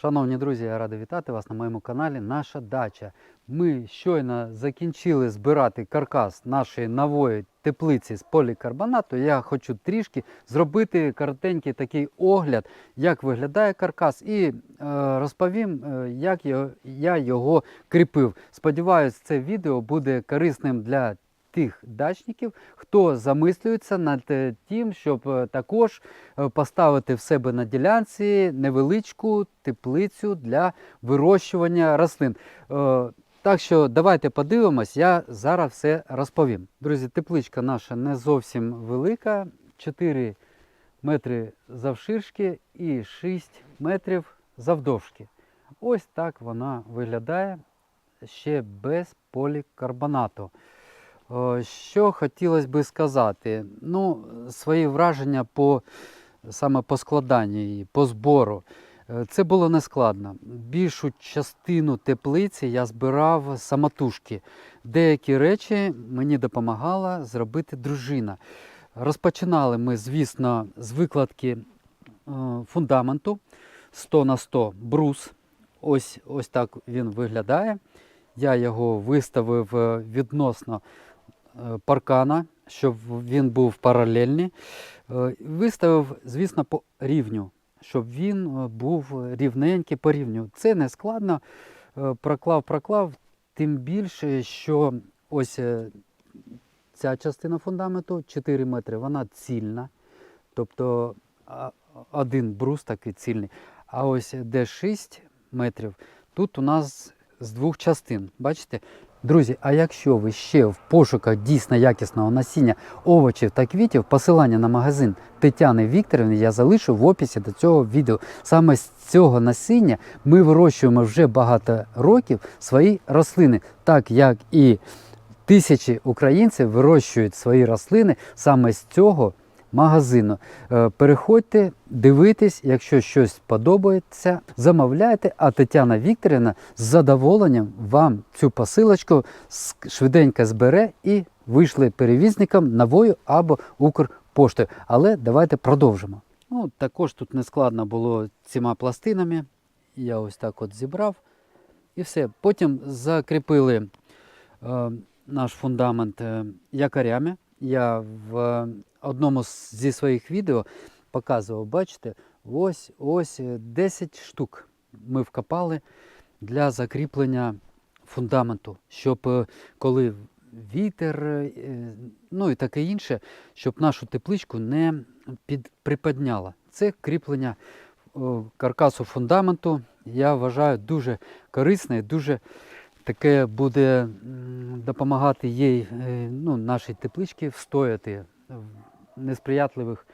Шановні друзі, я радий вітати вас на моєму каналі Наша дача. Ми щойно закінчили збирати каркас нашої нової теплиці з полікарбонату. Я хочу трішки зробити коротенький такий огляд, як виглядає каркас, і е, розповім, е, як я його кріпив. Сподіваюсь, це відео буде корисним для тих дачників, хто замислюється над е, тим, щоб е, також е, поставити в себе на ділянці невеличку теплицю для вирощування рослин. Так що давайте подивимось, я зараз все розповім. Друзі, тепличка наша не зовсім велика, 4 метри завширшки і 6 метрів завдовжки. Ось так вона виглядає ще без полікарбонату. Е, Що хотілося би сказати? Ну, свої враження по саме по складанню її, по збору. Е, Це було нескладно. Більшу частину теплиці я збирав самотужки. Деякі речі мені допомагала зробити дружина. Розпочинали ми, звісно, з викладки е, фундаменту 100 на 100 брус. Ось, ось так він виглядає. Я його виставив відносно паркана, щоб він був паралельний. Е, Виставив, звісно, по рівню, щоб він е, був рівненький по рівню. Це не складно. Е, Проклав, проклав, тим більше, що ось е, ця частина фундаменту 4 метри, вона цільна. Тобто один брус такий цільний. А ось де 6 метрів, тут у нас з двох частин. Бачите? Друзі, а якщо ви ще в пошуках дійсно якісного насіння овочів та квітів, посилання на магазин Тетяни Вікторівни я залишу в описі до цього відео. Саме з цього насіння ми вирощуємо вже багато років свої рослини, так як і тисячі українців вирощують свої рослини саме з цього магазину. Е, Переходьте, дивитесь, якщо щось подобається, замовляйте, а Тетяна Вікторівна з задоволенням вам цю посилочку швиденько збере і вийшли перевізникам новою або Укрпоштою. Але давайте продовжимо. Ну, також тут не складно було цими пластинами. Я ось так от зібрав і все. Потім закріпили е, наш фундамент е, якорями. Я в одному зі своїх відео показував, бачите, ось ось е, 10 штук ми вкопали для закріплення фундаменту, щоб е, коли вітер, е, ну і таке інше, щоб нашу тепличку не під, приподняло. Це кріплення е, каркасу фундаменту, я вважаю, дуже корисне, і дуже таке буде допомагати їй, е, ну, нашій тепличці встояти в несприятливих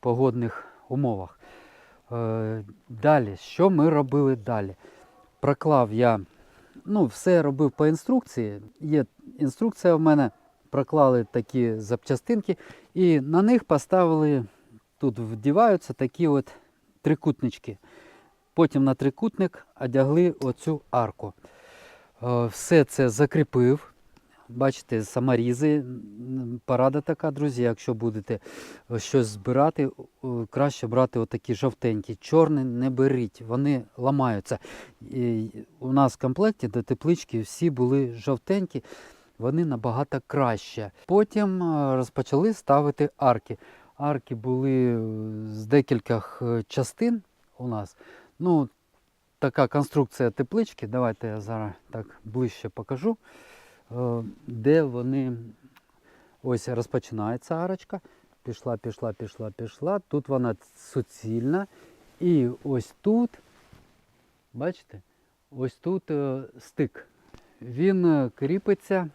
погодних умовах. Е, Далі, що ми робили далі? Проклав я, ну, все робив по інструкції. Є інструкція в мене, проклали такі запчастинки, і на них поставили, тут вдіваються такі от трикутнички. Потім на трикутник одягли оцю арку. Е, Все це закріпив. Бачите, саморізи. М, Порада така, друзі. Якщо будете е, щось збирати, краще брати отакі жовтенькі. Чорні не беріть, вони ламаються. І у нас в комплекті до теплички всі були жовтенькі, вони набагато краще. Потім е, розпочали ставити арки. Арки були з декількох частин у нас. Ну, така конструкція теплички. Давайте я зараз так ближче покажу, е, де вони ось розпочинається арочка. Пішла, пішла, пішла, пішла. Тут вона суцільна. І ось тут, бачите, ось тут е, стик. Він е, кріпиться.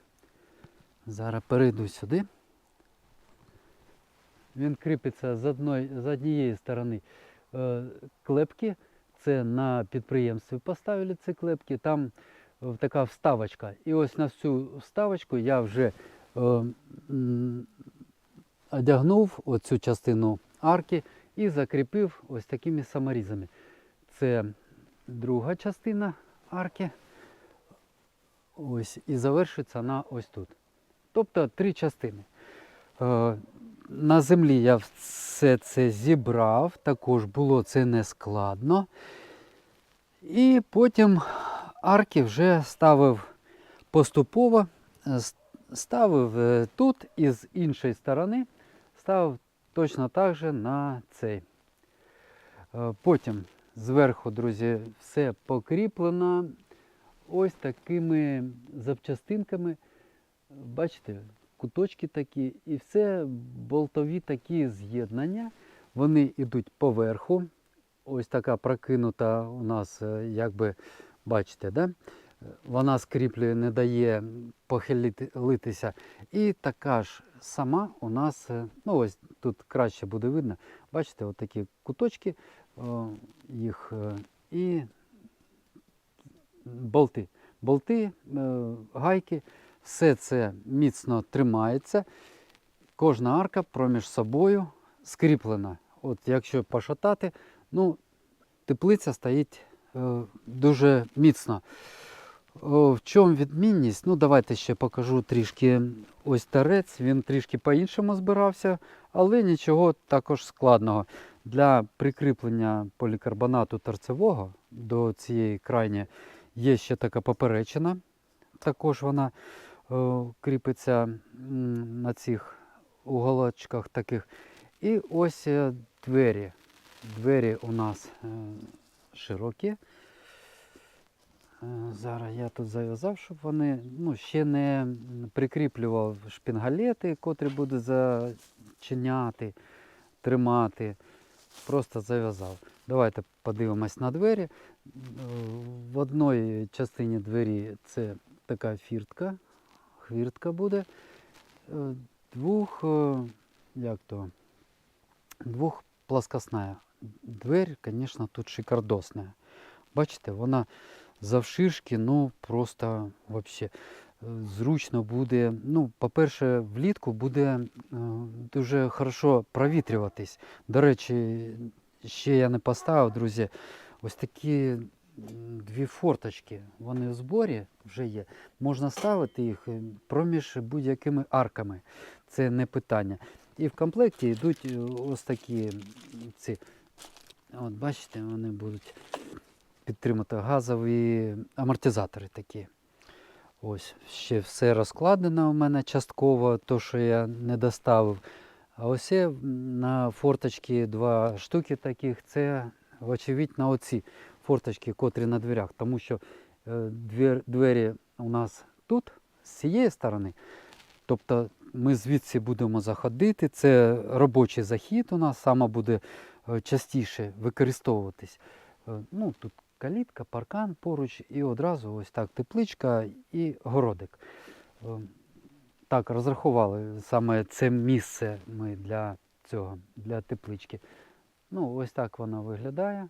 Зараз перейду сюди. Він кріпиться з, однієї сторони клепки. Це на підприємстві поставили ці клепки. Там е, така вставочка. І ось на цю вставочку я вже е, одягнув оцю частину арки і закріпив ось такими саморізами. Це друга частина арки. Ось, і завершиться вона ось тут. Тобто три частини. На землі я все це зібрав, також було це не складно. І потім арки вже ставив поступово, ставив е, тут і з іншої сторони ставив точно так же на цей. Е, Потім зверху, друзі, все покріплено ось такими запчастинками. Бачите, куточки такі, і все болтові такі з'єднання. Вони йдуть поверху. Ось така прокинута у нас, е, якби бачите, да? Вона скріплює, не дає похилитися. І така ж сама у нас, е, ну ось тут краще буде видно, бачите, от такі куточки, їх е, і болти. Болти, гайки, все це міцно тримається. Кожна арка проміж собою скріплена. От якщо пошатати, ну, теплиця стоїть е, дуже міцно. О, в чому відмінність? Ну, давайте ще покажу трішки ось тарець. Він трішки по-іншому збирався, але нічого також складного. Для прикріплення полікарбонату торцевого до цієї крайні є ще така поперечина. Також вона кріпиться на цих уголочках таких. І ось е, двері. Двері у нас е, широкі. Е, Зараз я тут зав'язав, щоб вони ну, ще не прикріплював шпінгалети, котрі буду зачиняти, тримати. Просто зав'язав. Давайте подивимось на двері. Е, В одній частині двері це така фіртка, хвіртка буде. Е, Двох, е, як то, двох плоскосна. Дверь, звісно, тут шикардосна. Бачите, вона завширшки, ну просто вообще е, зручно буде. Ну, по-перше, влітку буде дуже хорошо провітрюватись. До речі, ще я не поставив, друзі, ось такі дві форточки. Вони в зборі вже є. Можна ставити їх е, проміж будь-якими арками. Це не питання. І в комплекті йдуть е, ось такі ці. От бачите, вони будуть підтримати газові амортизатори такі. Ось, ще все розкладено у мене частково, то, що я не доставив. А ось на форточці два штуки таких, це, вочевидь, оці форточки, котрі на дверях. Тому що е, двер, двері у нас тут, з цієї сторони. Тобто ми звідси будемо заходити. Це робочий захід у нас саме буде е, частіше використовуватись. Е, Ну, тут калітка, паркан поруч і одразу ось так тепличка і городик. Так, розрахували саме це місце ми для цього, для теплички. Ну, ось так вона виглядає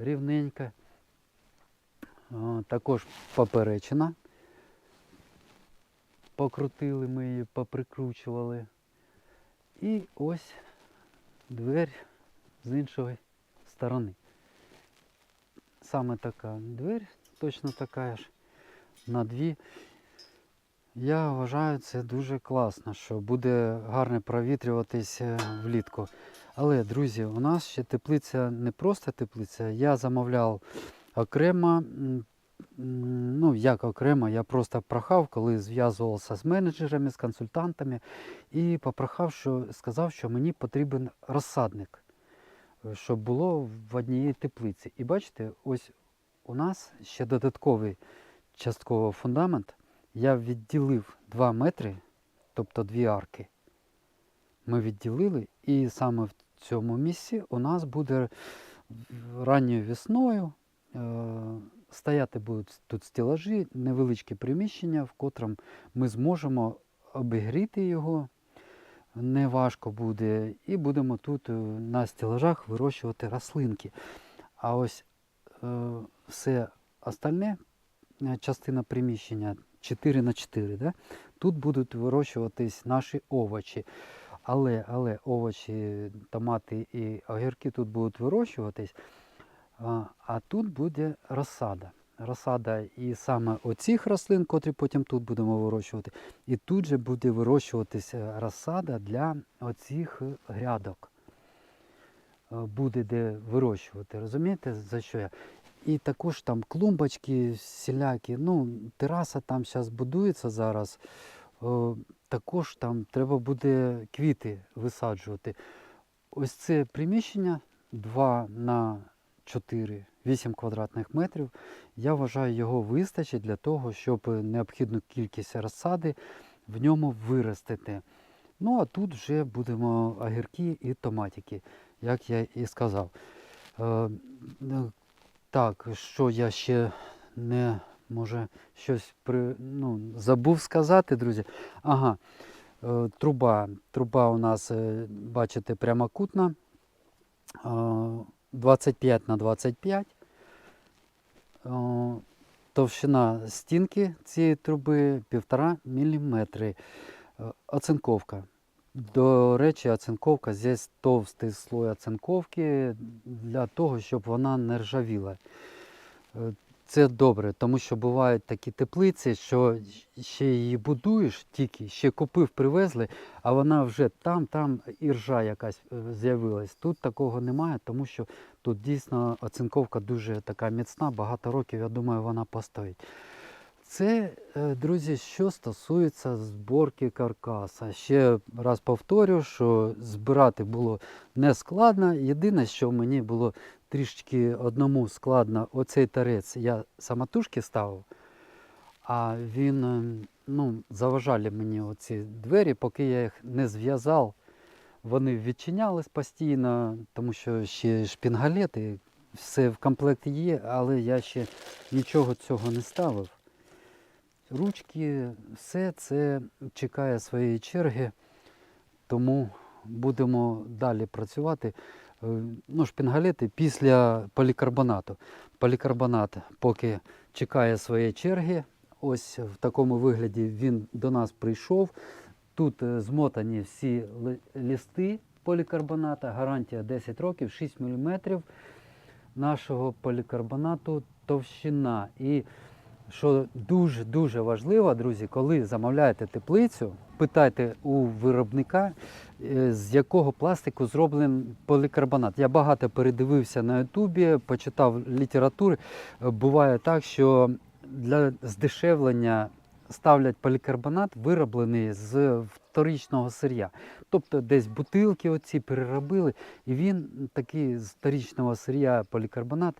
рівненько. Е, Також поперечина. Покрутили ми її, поприкручували. І ось двері з іншої сторони. Саме така двері, точно така ж на дві. Я вважаю це дуже класно, що буде гарно провітрюватись е, влітку. Але, друзі, у нас ще теплиця не просто теплиця. Я замовляв окремо. Ну, як окремо, я просто прохав, коли зв'язувався з менеджерами, з консультантами, і попрохав, що сказав, що мені потрібен розсадник, е, щоб було в одній теплиці. І бачите, ось у нас ще додатковий частково фундамент. Я відділив 2 метри, тобто дві арки. Ми відділили, і саме в цьому місці у нас буде ранньою весною е, стояти будуть тут стелажі, невеличке приміщення, в котрому ми зможемо обігріти його. Не важко буде, і будемо тут е, на стелажах вирощувати рослинки. А ось е, все остальне, частина приміщення 4 на 4, да? тут будуть вирощуватись наші овочі. Але, але овочі, томати і огірки тут будуть вирощуватись, а, тут буде розсада. Розсада і саме оцих рослин, котрі потім тут будемо вирощувати, і тут же буде вирощуватися розсада для оцих е, грядок. Е, Буде де вирощувати. Розумієте, за що я? І також там клумбочки всілякі. Ну, тераса там зараз будується зараз. Також там треба буде квіти висаджувати. Ось це приміщення 2 на 4, 8 квадратних метрів. Я вважаю, його вистачить для того, щоб необхідну кількість розсади в ньому виростити. Ну а тут вже будемо огірки і томатики, як я і сказав. Е, е, так, що я ще не може щось при, ну, забув сказати, друзі. Ага, е, труба. Труба у нас, е, бачите, прямокутна. е, 25 на 25. Е, Товщина стінки цієї труби 1,5 мм. Оцинковка. До речі, оцинковка, здесь товстий слой оцинковки для того, щоб вона не ржавіла. Це добре, тому що бувають такі теплиці, що ще її будуєш тільки, ще купив, привезли, а вона вже там, там і ржа якась е, з'явилась. Тут такого немає, тому що тут дійсно оцинковка дуже така міцна, багато років, я думаю, вона постоїть. Це, е, друзі, що стосується зборки каркаса. Ще раз повторю, що збирати було не складно. Єдине, що мені було трішки одному складно, оцей тарець я самотужки ставив, а він е, ну, заважали мені оці двері, поки я їх не зв'язав. Вони відчинялись постійно, тому що ще шпінгалети, все в комплекті є, але я ще нічого цього не ставив. Ручки, все це чекає своєї черги, тому будемо далі працювати. Е, Ну, шпінгалети після полікарбонату. Полікарбонат поки чекає своєї черги. Ось в такому вигляді він до нас прийшов. Тут е, змотані всі листи полікарбоната, гарантія 10 років, 6 мм нашого полікарбонату товщина. І що дуже-дуже важливо, друзі, коли замовляєте теплицю, питайте у виробника, е, з якого пластику зроблений полікарбонат. Я багато передивився на Ютубі, почитав літератури. Буває так, що для здешевлення ставлять полікарбонат, вироблений з вторичного сир'я. Тобто десь бутилки оці переробили, і він такий з вторичного сир'я полікарбонат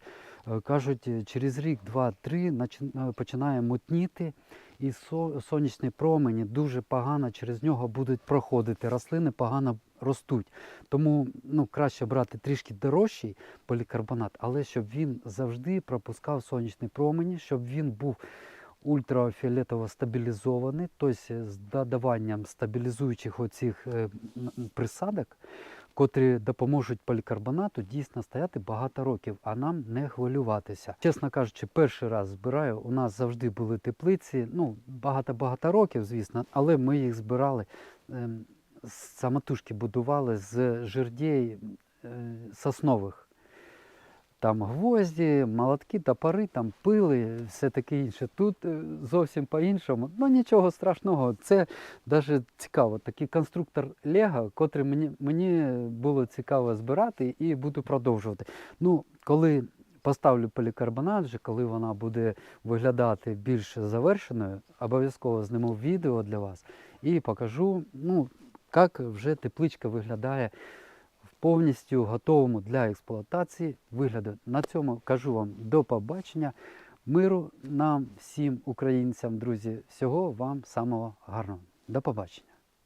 кажуть, е, через рік, два-три е, починає мутніти, і со- сонячні промені дуже погано через нього будуть проходити. Рослини погано ростуть. Тому ну, краще брати трішки дорожчий полікарбонат, але щоб він завжди пропускав сонячні промені, щоб він був ультрафіолетово стабілізований, тобто з додаванням стабілізуючих оцих е, присадок, котрі допоможуть полікарбонату дійсно стояти багато років, а нам не хвилюватися. Чесно кажучи, перший раз збираю. У нас завжди були теплиці, ну багато-багато років, звісно, але ми їх збирали. ем, Самотужки будували з жердей е, соснових. Там гвозді, молотки, топори, там пили, все таке інше. Тут е, зовсім по-іншому. Ну нічого страшного. Це навіть цікаво. Такий конструктор Лего, котрий мені, мені було цікаво збирати і буду продовжувати. Ну, коли поставлю полікарбонат, вже коли вона буде виглядати більш завершеною, обов'язково зніму відео для вас і покажу, ну, як вже тепличка виглядає повністю готовому для експлуатації вигляду. На цьому кажу вам до побачення. Миру нам, всім українцям, друзі, всього вам самого гарного. До побачення.